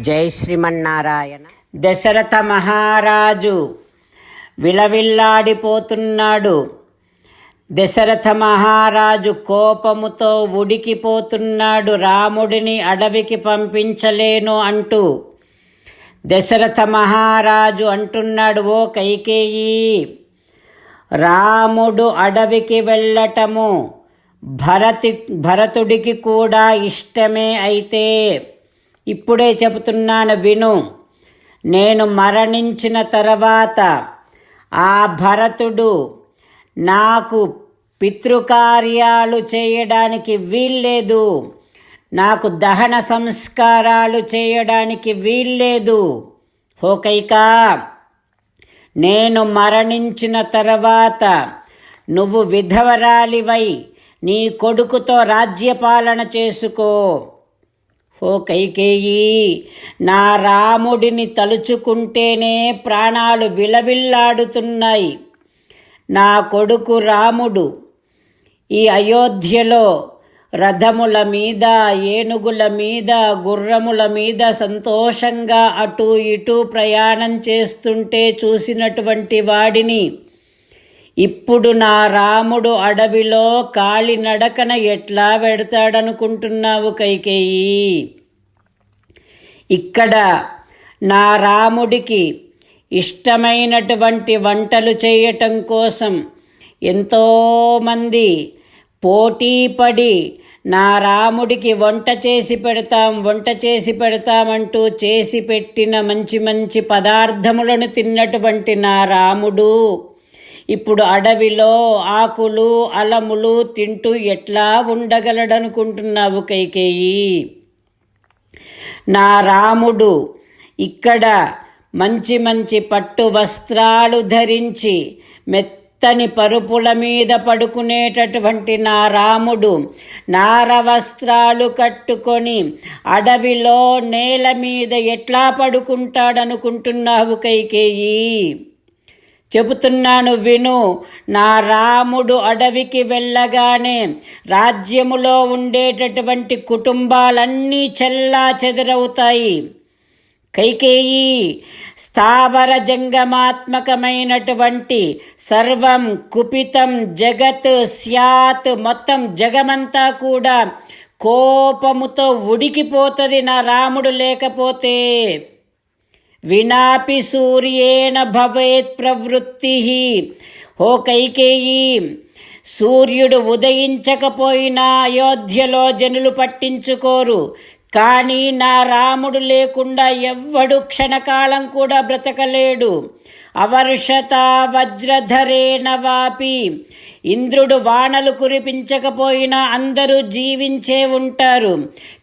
జై శ్రీమన్నారాయణ. దశరథ మహారాజు విలవిల్లాడిపోతున్నాడు. దశరథ మహారాజు కోపముతో ఉడికిపోతున్నాడు. రాముడిని అడవికి పంపించలేను అంటూ దశరథ మహారాజు అంటున్నాడు ఓ కైకేయి రాముడు అడవికి వెళ్ళటము భరతి భరతుడికి కూడా ఇష్టమే అయితే ఇప్పుడే చెబుతున్నాను విను. నేను మరణించిన తర్వాత ఆ భరతుడు నాకు పితృకార్యాలు చేయడానికి వీల్లేదు. నాకు దహన సంస్కారాలు చేయడానికి వీల్లేదు. హోకైకా నేను మరణించిన తర్వాత నువ్వు విధవరాలివై నీ కొడుకుతో రాజ్యపాలన చేసుకో. ఓ కైకేయి నా రాముడిని తలుచుకుంటేనే ప్రాణాలు విలవిల్లాడుతున్నాయి. నా కొడుకు రాముడు ఈ అయోధ్యలో రథముల మీద ఏనుగుల మీద గుర్రముల మీద సంతోషంగా అటు ఇటు ప్రయాణం చేస్తుంటే చూసినటువంటి వాడిని ఇప్పుడు నా రాముడు అడవిలో కాలినడకన ఎట్లా పెడతాడనుకుంటున్నావు కైకేయి? ఇక్కడ నా రాముడికి ఇష్టమైనటువంటి వంటలు చేయటం కోసం ఎంతోమంది పోటీపడి నా రాముడికి వంట చేసి పెడతాం వంట చేసి పెడతామంటూ చేసి పెట్టిన మంచి మంచి పదార్థములను తిన్నటువంటి నా రాముడు. ఇప్పుడు అడవిలో ఆకులు అలములు తింటూ ఎట్లా ఉండగలడనుకుంటున్నావు కైకేయి? నా రాముడు ఇక్కడ మంచి మంచి పట్టు వస్త్రాలు ధరించి మెత్తని పరుపుల మీద పడుకునేటటువంటి నా రాముడు నార వస్త్రాలు కట్టుకొని అడవిలో నేల మీద ఎట్లా పడుకుంటాడనుకుంటున్నావు కైకేయి? చెబుతున్నాను విను నా రాముడు అడవికి వెళ్ళగానే రాజ్యములో ఉండేటటువంటి కుటుంబాలన్నీ చెల్లా చెదరవుతాయి. కైకేయి స్థావర జంగమాత్మకమైనటువంటి సర్వం కుపితం జగత్ స్యాత్ మొత్తం జగమంతా కూడా కోపముతో ఉడికిపోతుంది నా రాముడు లేకపోతే. వినాపి సూర్యేణ భవేత్ ప్రవృత్తి ఓ కైకేయి సూర్యుడు ఉదయించకపోయినా అయోధ్యలో జనులు పట్టించుకోరు. కానీ నా రాముడు లేకుండా ఎవ్వడు క్షణకాలం కూడా బ్రతకలేడు. అవర్షత వజ్రధరేణ వాపి ఇంద్రుడు వానలు కురిపించకపోయినా అందరూ జీవించే ఉంటారు.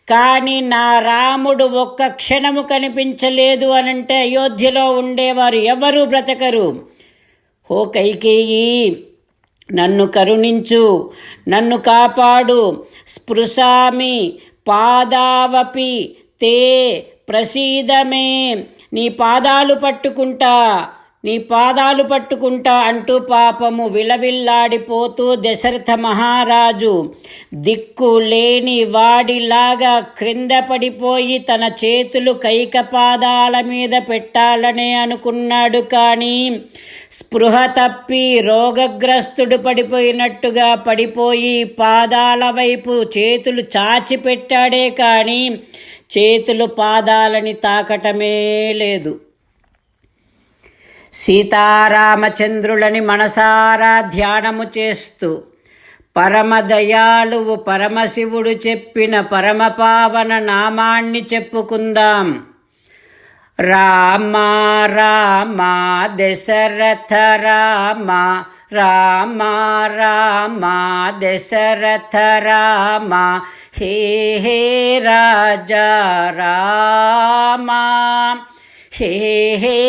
కానీ నా రాముడు ఒక్క క్షణము కనిపించలేదు అనంటే అయోధ్యలో ఉండేవారు ఎవరు బ్రతకరు? ఓ కైకేయి నన్ను కరుణించు నన్ను కాపాడు స్పృశామి పాదావపి తే ప్రసీదమే నీ పాదాలు పట్టుకుంటా. నీ పాదాలు పట్టుకుంటా అంటూ పాపము విలవిల్లాడిపోతూ దశరథ మహారాజు దిక్కు లేని వాడిలాగా క్రింద పడిపోయి తన చేతులు కైక పాదాల మీద పెట్టాలనే అనుకున్నాడు కానీ స్పృహ తప్పి రోగగ్రస్తుడు పడిపోయినట్టుగా పడిపోయి పాదాల వైపు చేతులు చాచి పెట్టాడే కానీ చేతులు పాదాలని తాకటమే లేదు. సీతారామచంద్రులని మనసారా ధ్యానము చేస్తూ పరమదయాళువు పరమశివుడు చెప్పిన పరమపావన నామాన్ని చెప్పుకుందాం. రామ రామ దశరథ రామ రామ రామ దశరథ రామ హే హే రాజా రామా హే హే